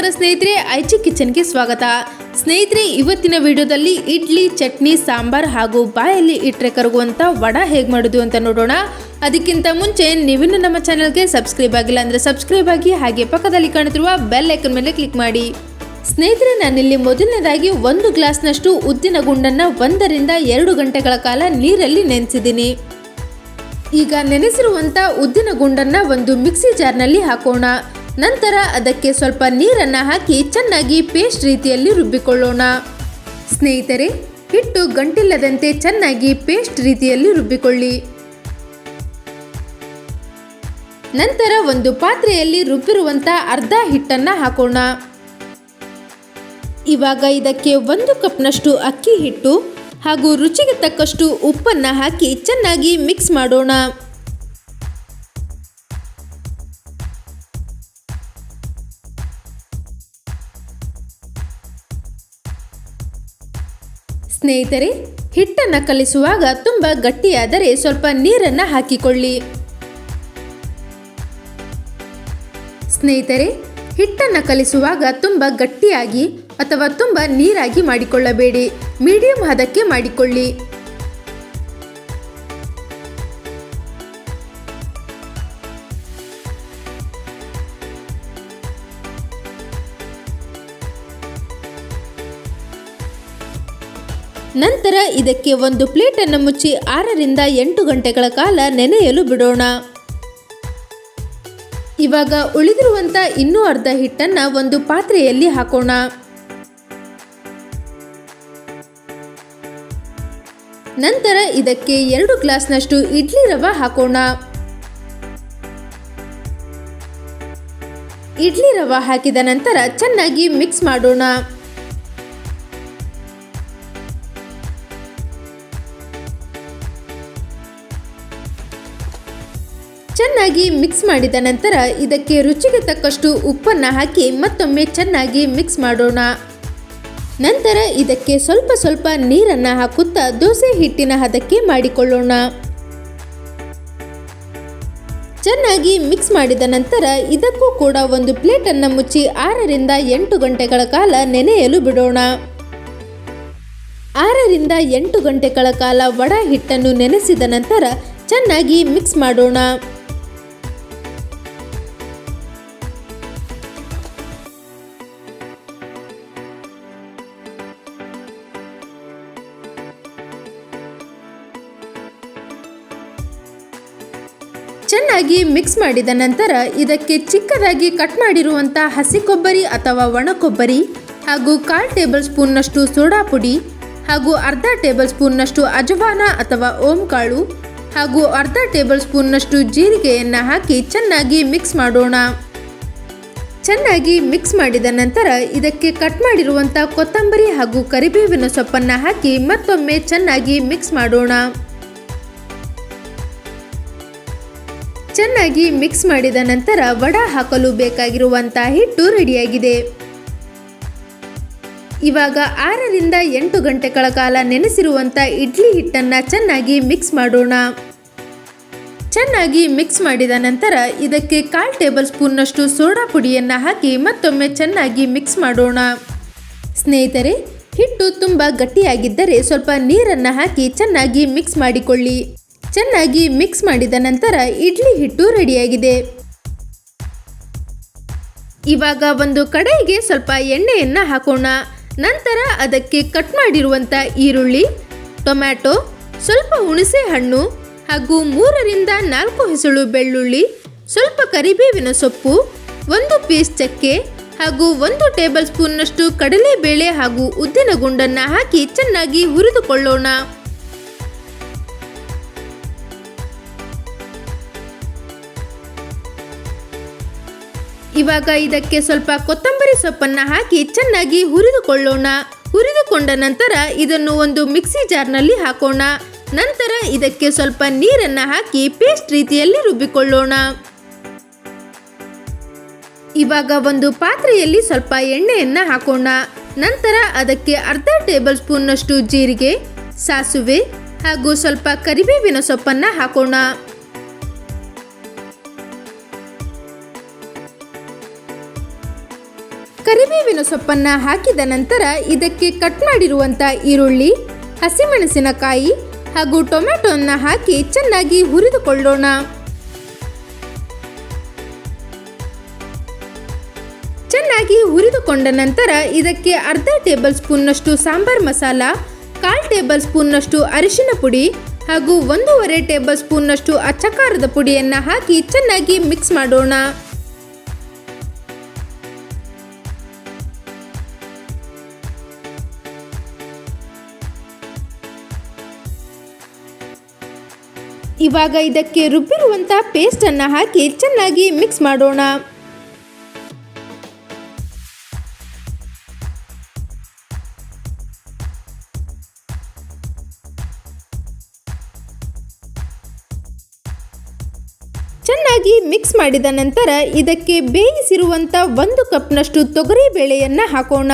ನಮಸ್ಕಾರ ಸ್ನೇಹಿತರೆ, ಐಚಿ ಕಿಚನ್ಗೆ ಸ್ವಾಗತ. ಸ್ನೇಹಿತರೆ, ಇವತ್ತಿನ ವಿಡಿಯೋದಲ್ಲಿ ಇಡ್ಲಿ, ಚಟ್ನಿ, ಸಾಂಬಾರ್ ಹಾಗೂ ಬಾಯಲ್ಲಿ ಇಟ್ಟರೆ ಕರಗುವಂತ ವಡ ಹೇಗೆ ಮಾಡೋದು ಅಂತ ನೋಡೋಣ. ಅದಕ್ಕಿಂತ ಮುಂಚೆ ನೀವಿನ್ನು ನಮ್ಮ ಚಾನಲ್ಗೆ ಸಬ್ಸ್ಕ್ರೈಬ್ ಆಗಿಲ್ಲ ಅಂದರೆ ಸಬ್ಸ್ಕ್ರೈಬ್ ಆಗಿ ಹಾಗೆ ಪಕ್ಕದಲ್ಲಿ ಕಾಣುತ್ತಿರುವ ಬೆಲ್ ಐಕನ್ ಮೇಲೆ ಕ್ಲಿಕ್ ಮಾಡಿ. ಸ್ನೇಹಿತರೆ, ನಾನಿಲ್ಲಿ ಮೊದಲನೇದಾಗಿ ಒಂದು ಗ್ಲಾಸ್ನಷ್ಟು ಉದ್ದಿನ ಗುಂಡನ್ನು ಒಂದರಿಂದ ಎರಡು ಗಂಟೆಗಳ ಕಾಲ ನೀರಲ್ಲಿ ನೆನೆಸಿದ್ದೀನಿ. ಈಗ ನೆನೆಸಿರುವಂತ ಉದ್ದಿನ ಗುಂಡನ್ನ ಒಂದು ಮಿಕ್ಸಿ ಜಾರ್ನಲ್ಲಿ ಹಾಕೋಣ. ನಂತರ ಅದಕ್ಕೆ ಸ್ವಲ್ಪ ನೀರನ್ನು ಹಾಕಿ ಚೆನ್ನಾಗಿ ಪೇಸ್ಟ್ ರೀತಿಯಲ್ಲಿ ರುಬ್ಬಿಕೊಳ್ಳೋಣ. ಸ್ನೇಹಿತರೆ, ಹಿಟ್ಟು ಗಂಟಿಲ್ಲದಂತೆ ಚೆನ್ನಾಗಿ ಪೇಸ್ಟ್ ರೀತಿಯಲ್ಲಿ ರುಬ್ಬಿಕೊಳ್ಳಿ. ನಂತರ ಒಂದು ಪಾತ್ರೆಯಲ್ಲಿ ರುಬ್ಬಿರುವಂತ ಅರ್ಧ ಹಿಟ್ಟನ್ನ ಹಾಕೋಣ. ಇವಾಗ ಇದಕ್ಕೆ ಒಂದು ಕಪ್ನಷ್ಟು ಅಕ್ಕಿ ಹಿಟ್ಟು ಹಾಗೂ ರುಚಿಗೆ ತಕ್ಕಷ್ಟು ಉಪ್ಪನ್ನ ಹಾಕಿ ಚೆನ್ನಾಗಿ ಮಿಕ್ಸ್ ಮಾಡೋಣ. ಸ್ನೇಹಿತರೆ, ಹಿಟ್ಟನ್ನು ಕಲಿಸುವಾಗ ತುಂಬ ಗಟ್ಟಿಯಾದರೆ ಸ್ವಲ್ಪ ನೀರನ್ನು ಹಾಕಿಕೊಳ್ಳಿ. ಸ್ನೇಹಿತರೆ, ಹಿಟ್ಟನ್ನು ಕಲಿಸುವಾಗ ತುಂಬ ಗಟ್ಟಿಯಾಗಿ ಅಥವಾ ತುಂಬ ನೀರಾಗಿ ಮಾಡಿಕೊಳ್ಳಬೇಡಿ. ಮೀಡಿಯಂ ಹದಕ್ಕೆ ಮಾಡಿಕೊಳ್ಳಿ. ನಂತರ ಇದಕ್ಕೆ ಒಂದು ಪ್ಲೇಟನ್ನು ಮುಚ್ಚಿ ಆರರಿಂದ ಎಂಟು ಗಂಟೆಗಳ ಕಾಲ ನೆನೆಯಲು ಬಿಡೋಣ. ಇವಾಗ ಉಳಿದಿರುವಂತ ಇನ್ನೂ ಅರ್ಧ ಹಿಟ್ಟನ್ನ ಒಂದು ಪಾತ್ರೆಯಲ್ಲಿ ಹಾಕೋಣ. ನಂತರ ಇದಕ್ಕೆ ಎರಡು ಗ್ಲಾಸ್ನಷ್ಟು ಇಡ್ಲಿ ರವೆ ಹಾಕೋಣ. ಇಡ್ಲಿ ರವೆ ಹಾಕಿದ ನಂತರ ಚೆನ್ನಾಗಿ ಮಿಕ್ಸ್ ಮಾಡೋಣ. ಚೆನ್ನಾಗಿ ಮಿಕ್ಸ್ ಮಾಡಿದ ನಂತರ ಇದಕ್ಕೆ ರುಚಿಗೆ ತಕ್ಕಷ್ಟು ಉಪ್ಪನ್ನು ಹಾಕಿ ಮತ್ತೊಮ್ಮೆ ಚೆನ್ನಾಗಿ ಮಿಕ್ಸ್ ಮಾಡೋಣ. ನಂತರ ಇದಕ್ಕೆ ಸ್ವಲ್ಪ ಸ್ವಲ್ಪ ನೀರನ್ನು ಹಾಕುತ್ತಾ ದೋಸೆ ಹಿಟ್ಟಿನ ಹದಕ್ಕೆ ಮಾಡಿಕೊಳ್ಳೋಣ. ಚೆನ್ನಾಗಿ ಮಿಕ್ಸ್ ಮಾಡಿದ ನಂತರ ಇದಕ್ಕೂ ಕೂಡ ಒಂದು ಪ್ಲೇಟನ್ನು ಮುಚ್ಚಿ ಆರರಿಂದ ಎಂಟು ಗಂಟೆಗಳ ಕಾಲ ನೆನೆಯಲು ಬಿಡೋಣ. ಆರರಿಂದ ಎಂಟು ಗಂಟೆಗಳ ಕಾಲ ವಡ ಹಿಟ್ಟನ್ನು ನೆನೆಸಿದ ನಂತರ ಚೆನ್ನಾಗಿ ಮಿಕ್ಸ್ ಮಾಡೋಣ. ಚೆನ್ನಾಗಿ ಮಿಕ್ಸ್ ಮಾಡಿದ ನಂತರ ಇದಕ್ಕೆ ಚಿಕ್ಕದಾಗಿ ಕಟ್ ಮಾಡಿರುವಂಥ ಹಸಿ ಕೊಬ್ಬರಿ ಅಥವಾ ಒಣ ಕೊಬ್ಬರಿ ಹಾಗೂ ಕಾಲ್ ಟೇಬಲ್ ಸ್ಪೂನ್ನಷ್ಟು ಸೋಡಾ ಪುಡಿ ಹಾಗೂ ಅರ್ಧ ಟೇಬಲ್ ಸ್ಪೂನ್ನಷ್ಟು ಅಜವಾನ ಅಥವಾ ಓಂ ಕಾಳು ಹಾಗೂ ಅರ್ಧ ಟೇಬಲ್ ಸ್ಪೂನ್ನಷ್ಟು ಜೀರಿಗೆಯನ್ನು ಹಾಕಿ ಚೆನ್ನಾಗಿ ಮಿಕ್ಸ್ ಮಾಡೋಣ. ಚೆನ್ನಾಗಿ ಮಿಕ್ಸ್ ಮಾಡಿದ ನಂತರ ಇದಕ್ಕೆ ಕಟ್ ಮಾಡಿರುವಂಥ ಕೊತ್ತಂಬರಿ ಹಾಗೂ ಕರಿಬೇವಿನ ಸೊಪ್ಪನ್ನು ಹಾಕಿ ಮತ್ತೊಮ್ಮೆ ಚೆನ್ನಾಗಿ ಮಿಕ್ಸ್ ಮಾಡೋಣ. ಚೆನ್ನಾಗಿ ಮಿಕ್ಸ್ ಮಾಡಿದ ನಂತರ ವಡ ಹಾಕಲು ಬೇಕಾಗಿರುವಂಥ ಹಿಟ್ಟು ರೆಡಿಯಾಗಿದೆ. ಇವಾಗ ಆರರಿಂದ ಎಂಟು ಗಂಟೆಗಳ ಕಾಲ ನೆನೆಸಿರುವಂಥ ಇಡ್ಲಿ ಹಿಟ್ಟನ್ನು ಚೆನ್ನಾಗಿ ಮಿಕ್ಸ್ ಮಾಡೋಣ. ಚೆನ್ನಾಗಿ ಮಿಕ್ಸ್ ಮಾಡಿದ ನಂತರ ಇದಕ್ಕೆ ಕಾಲ್ ಟೇಬಲ್ ಸ್ಪೂನ್ನಷ್ಟು ಸೋಡಾ ಪುಡಿಯನ್ನು ಹಾಕಿ ಮತ್ತೊಮ್ಮೆ ಚೆನ್ನಾಗಿ ಮಿಕ್ಸ್ ಮಾಡೋಣ. ಸ್ನೇಹಿತರೆ, ಹಿಟ್ಟು ತುಂಬ ಗಟ್ಟಿಯಾಗಿದ್ದರೆ ಸ್ವಲ್ಪ ನೀರನ್ನು ಹಾಕಿ ಚೆನ್ನಾಗಿ ಮಿಕ್ಸ್ ಮಾಡಿಕೊಳ್ಳಿ. ಚೆನ್ನಾಗಿ ಮಿಕ್ಸ್ ಮಾಡಿದ ನಂತರ ಇಡ್ಲಿ ಹಿಟ್ಟು ರೆಡಿಯಾಗಿದೆ. ಇವಾಗ ಒಂದು ಕಡೆಗೆ ಸ್ವಲ್ಪ ಎಣ್ಣೆಯನ್ನು ಹಾಕೋಣ. ನಂತರ ಅದಕ್ಕೆ ಕಟ್ ಮಾಡಿರುವಂಥ ಈರುಳ್ಳಿ, ಟೊಮ್ಯಾಟೊ, ಸ್ವಲ್ಪ ಹುಣಸೆ ಹಣ್ಣು ಹಾಗೂ ಮೂರರಿಂದ ನಾಲ್ಕು ಹೆಸಳು ಬೆಳ್ಳುಳ್ಳಿ, ಸ್ವಲ್ಪ ಕರಿಬೇವಿನ ಸೊಪ್ಪು, ಒಂದು ಪೀಸ್ ಚಕ್ಕೆ ಹಾಗೂ ಒಂದು ಟೇಬಲ್ ಸ್ಪೂನ್ನಷ್ಟು ಕಡಲೆಬೇಳೆ ಹಾಗೂ ಉದ್ದಿನ ಗುಂಡನ್ನು ಹಾಕಿ ಚೆನ್ನಾಗಿ ಹುರಿದುಕೊಳ್ಳೋಣ. ಇವಾಗ ಇದಕ್ಕೆ ಸ್ವಲ್ಪ ಕೊತ್ತಂಬರಿ ಸೊಪ್ಪನ್ನು ಹಾಕಿ ಚೆನ್ನಾಗಿ ಹುರಿದುಕೊಳ್ಳೋಣ. ಹುರಿದುಕೊಂಡ ನಂತರ ಇದನ್ನು ಒಂದು ಮಿಕ್ಸಿ ಜಾರ್ನಲ್ಲಿ ಹಾಕೋಣ. ನಂತರ ಇದಕ್ಕೆ ಸ್ವಲ್ಪ ನೀರನ್ನು ಹಾಕಿ ಪೇಸ್ಟ್ ರೀತಿಯಲ್ಲಿ ರುಬ್ಬಿಕೊಳ್ಳೋಣ. ಇವಾಗ ಒಂದು ಪಾತ್ರೆಯಲ್ಲಿ ಸ್ವಲ್ಪ ಎಣ್ಣೆಯನ್ನು ಹಾಕೋಣ. ನಂತರ ಅದಕ್ಕೆ ಅರ್ಧ ಟೇಬಲ್ ಸ್ಪೂನ್ನಷ್ಟು ಜೀರಿಗೆ, ಸಾಸುವೆ ಹಾಗೂ ಸ್ವಲ್ಪ ಕರಿಬೇವಿನ ಸೊಪ್ಪನ್ನು ಹಾಕೋಣ. ಕರಿಬೇವಿನ ಸೊಪ್ಪನ್ನ ಹಾಕಿದ ನಂತರ ಇದಕ್ಕೆ ಕಟ್ ಮಾಡಿರುವಂತ ಈರುಳ್ಳಿ, ಹಸಿಮೆಣಸಿನಕಾಯಿ ಹಾಗೂ ಟೊಮೆಟೊನ್ನ ಹಾಕಿ ಚೆನ್ನಾಗಿ ಹುರಿದುಕೊಳ್ಳೋಣ. ಚೆನ್ನಾಗಿ ಹುರಿದುಕೊಂಡ ನಂತರ ಇದಕ್ಕೆ ಅರ್ಧ ಟೇಬಲ್ ಸ್ಪೂನ್ನಷ್ಟು ಸಾಂಬಾರ್ ಮಸಾಲ, ಕಾಲು ಟೇಬಲ್ ಸ್ಪೂನ್ನಷ್ಟು ಅರಿಶಿನ ಪುಡಿ ಹಾಗೂ ಒಂದೂವರೆ ಟೇಬಲ್ ಸ್ಪೂನ್ನಷ್ಟು ಅಚ್ಚಕಾರದ ಪುಡಿಯನ್ನು ಹಾಕಿ ಚೆನ್ನಾಗಿ ಮಿಕ್ಸ್ ಮಾಡೋಣ. ಇವಾಗ ಇದಕ್ಕೆ ರುಬ್ಬಿರುವಂಥ ಪೇಸ್ಟನ್ನು ಹಾಕಿ ಚೆನ್ನಾಗಿ ಮಿಕ್ಸ್ ಮಾಡೋಣ. ಚೆನ್ನಾಗಿ ಮಿಕ್ಸ್ ಮಾಡಿದ ನಂತರ ಇದಕ್ಕೆ ಬೇಯಿಸಿರುವಂಥ ಒಂದು ಕಪ್ನಷ್ಟು ತೊಗರಿ ಬೇಳೆಯನ್ನು ಹಾಕೋಣ.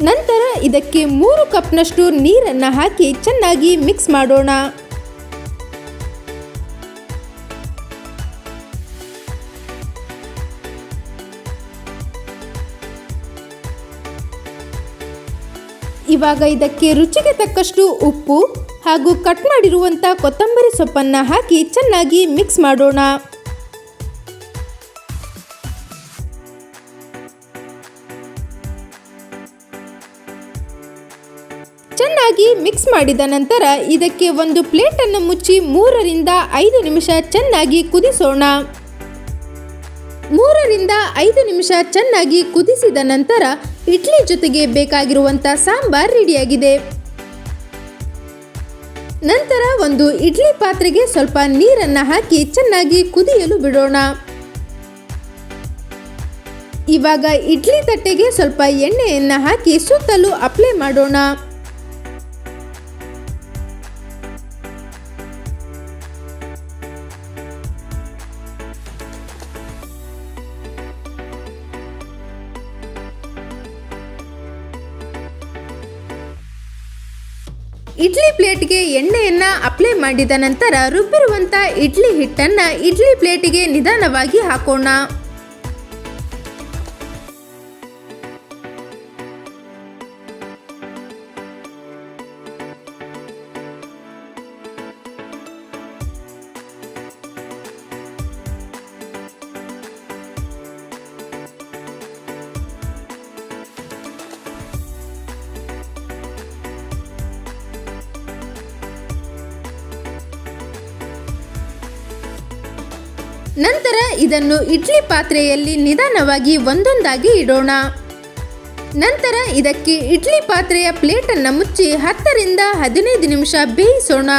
ನಂತರ ಇದಕ್ಕೆ ಮೂರು ಕಪ್ನಷ್ಟು ನೀರನ್ನು ಹಾಕಿ ಚೆನ್ನಾಗಿ ಮಿಕ್ಸ್ ಮಾಡೋಣ. ಇವಾಗ ಇದಕ್ಕೆ ರುಚಿಗೆ ತಕ್ಕಷ್ಟು ಉಪ್ಪು ಹಾಗೂ ಕಟ್ ಮಾಡಿರುವಂಥ ಕೊತ್ತಂಬರಿ ಸೊಪ್ಪನ್ನು ಹಾಕಿ ಚೆನ್ನಾಗಿ ಮಿಕ್ಸ್ ಮಾಡೋಣ. ಮಿಕ್ಸ್ ಮಾಡಿದ ನಂತರ ಇದಕ್ಕೆ ಒಂದು ಪ್ಲೇಟನ್ನು ಮುಚ್ಚಿ ಮೂರರಿಂದ ಐದು ನಿಮಿಷ ಚೆನ್ನಾಗಿ ಕುದಿಸೋಣ. ಮೂರರಿಂದ ಐದು ನಿಮಿಷ ಚೆನ್ನಾಗಿ ಕುದಿಸಿದ ನಂತರ ಇಡ್ಲಿ ಜೊತೆಗೆ ಬೇಕಾಗಿರುವಂಥ ಸಾಂಬಾರ್ ರೆಡಿಯಾಗಿದೆ. ನಂತರ ಒಂದು ಇಡ್ಲಿ ಪಾತ್ರೆಗೆ ಸ್ವಲ್ಪ ನೀರನ್ನು ಹಾಕಿ ಚೆನ್ನಾಗಿ ಕುದಿಯಲು ಬಿಡೋಣ. ಇವಾಗ ಇಡ್ಲಿ ತಟ್ಟೆಗೆ ಸ್ವಲ್ಪ ಎಣ್ಣೆಯನ್ನು ಹಾಕಿ ಸುತ್ತಲೂ ಅಪ್ಲೈ ಮಾಡೋಣ. ಇಡ್ಲಿ ಪ್ಲೇಟ್ಗೆ ಎಣ್ಣೆಯನ್ನ ಅಪ್ಲೈ ಮಾಡಿದ ನಂತರ ರುಬ್ಬಿರುವಂತ ಇಡ್ಲಿ ಹಿಟ್ಟನ್ನ ಇಡ್ಲಿ ಪ್ಲೇಟಿಗೆ ನಿಧಾನವಾಗಿ ಹಾಕೋಣ. ನಂತರ ಇದನ್ನು ಇಡ್ಲಿ ಪಾತ್ರೆಯಲ್ಲಿ ನಿಧಾನವಾಗಿ ಒಂದೊಂದಾಗಿ ಇಡೋಣ. ನಂತರ ಇದಕ್ಕೆ ಇಡ್ಲಿ ಪಾತ್ರೆಯ ಪ್ಲೇಟನ್ನು ಮುಚ್ಚಿ ಹತ್ತರಿಂದ ಹದಿನೈದು ನಿಮಿಷ ಬೇಯಿಸೋಣ.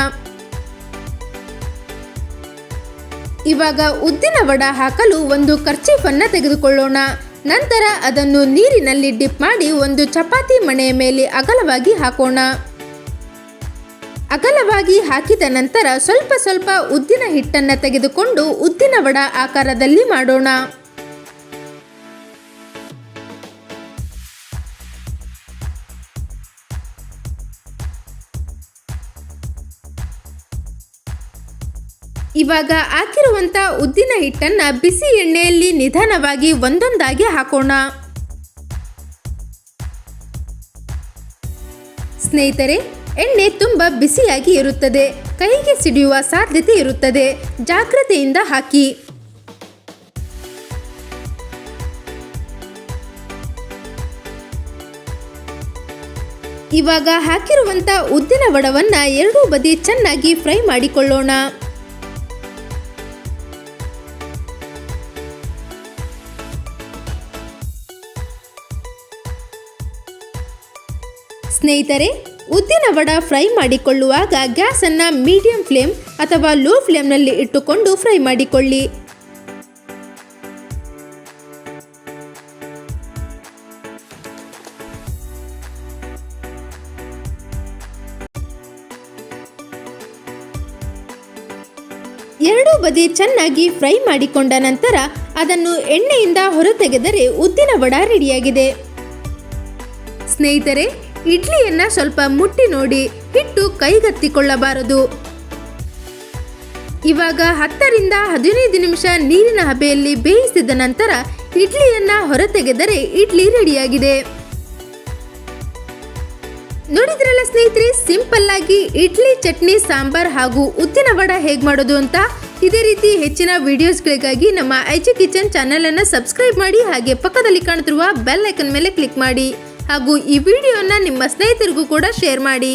ಇವಾಗ ಉದ್ದಿನ ವಡ ಹಾಕಲು ಒಂದು ಕರ್ಚೀಫನ್ನು ತೆಗೆದುಕೊಳ್ಳೋಣ. ನಂತರ ಅದನ್ನು ನೀರಿನಲ್ಲಿ ಡಿಪ್ ಮಾಡಿ ಒಂದು ಚಪಾತಿ ಮಣೆಯ ಮೇಲೆ ಅಗಲವಾಗಿ ಹಾಕೋಣ. ಅಗಲವಾಗಿ ಹಾಕಿದ ನಂತರ ಸ್ವಲ್ಪ ಸ್ವಲ್ಪ ಉದ್ದಿನ ಹಿಟ್ಟನ್ನು ತೆಗೆದುಕೊಂಡು ಉದ್ದಿನ ವಡ ಆಕಾರದಲ್ಲಿ ಮಾಡೋಣ. ಇವಾಗ ಹಾಕಿರುವಂಥ ಉದ್ದಿನ ಹಿಟ್ಟನ್ನ ಬಿಸಿ ಎಣ್ಣೆಯಲ್ಲಿ ನಿಧಾನವಾಗಿ ಒಂದೊಂದಾಗಿ ಹಾಕೋಣ. ಸ್ನೇಹಿತರೆ ಎಣ್ಣೆ ತುಂಬ ಬಿಸಿಯಾಗಿ ಇರುತ್ತದೆ. ಕೈಗೆ ಸಿಡಿಯುವ ಸಾಧ್ಯತೆ ಇರುತ್ತದೆ. ಜಾಗ್ರತೆಯಿಂದ ಹಾಕಿ. ಇವಾಗ ಹಾಕಿರುವಂತ ಉದ್ದಿನ ವಡವನ್ನ ಎರಡೂ ಬದಿ ಚೆನ್ನಾಗಿ ಫ್ರೈ ಮಾಡಿಕೊಳ್ಳೋಣ. ಸ್ನೇಹಿತರೆ ಉದ್ದಿನ ವಡ ಫ್ರೈ ಮಾಡಿಕೊಳ್ಳುವಾಗ ಗ್ಯಾಸನ್ನು ಮೀಡಿಯಂ ಫ್ಲೇಮ್ ಅಥವಾ ಲೋ ಫ್ಲೇಮ್ನಲ್ಲಿ ಇಟ್ಟುಕೊಂಡು ಫ್ರೈ ಮಾಡಿಕೊಳ್ಳಿ. ಎರಡೂ ಬದಿ ಚೆನ್ನಾಗಿ ಫ್ರೈ ಮಾಡಿಕೊಂಡ ನಂತರ ಅದನ್ನು ಎಣ್ಣೆಯಿಂದ ಹೊರತೆಗೆದರೆ ಉದ್ದಿನ ವಡ ರೆಡಿಯಾಗಿದೆ. ಸ್ನೇಹಿತರೆ ಇಡ್ಲಿಯನ್ನ ಸ್ವಲ್ಪ ಮುಟ್ಟಿ ನೋಡಿ ಹಿಟ್ಟು ಕೈಗತ್ತಿಕೊಳ್ಳಬಾರದು. ಇವಾಗ ಹತ್ತರಿಂದ ಹದಿನೈದು ನಿಮಿಷ ನೀರಿನ ಹಬೆಯಲ್ಲಿ ಬೇಯಿಸಿದ ನಂತರ ಇಡ್ಲಿಯನ್ನ ಹೊರತೆಗೆದರೆ ಇಡ್ಲಿ ರೆಡಿಯಾಗಿದೆ. ನೋಡಿದ್ರಲ್ಲ ಸ್ನೇಹಿತರೆ, ಸಿಂಪಲ್ ಆಗಿ ಇಡ್ಲಿ, ಚಟ್ನಿ, ಸಾಂಬಾರ್ ಹಾಗೂ ಉದ್ದಿನ ವಡ ಹೇಗೆ ಮಾಡೋದು ಅಂತ? ಇದೇ ರೀತಿ ಹೆಚ್ಚಿನ ವಿಡಿಯೋಸ್ಗಳಿಗಾಗಿ ನಮ್ಮ ಐಜಿ ಕಿಚನ್ ಚಾನೆಲ್ ಅನ್ನು ಸಬ್ಸ್ಕ್ರೈಬ್ ಮಾಡಿ ಹಾಗೆ ಪಕ್ಕದಲ್ಲಿ ಕಾಣುತ್ತಿರುವ ಬೆಲ್ ಐಕನ್ ಮೇಲೆ ಕ್ಲಿಕ್ ಮಾಡಿ. ಹಾಗೂ ಈ ವಿಡಿಯೋನ ನಿಮ್ಮ ಸ್ನೇಹಿತರಿಗೂ ಕೂಡ ಶೇರ್ ಮಾಡಿ.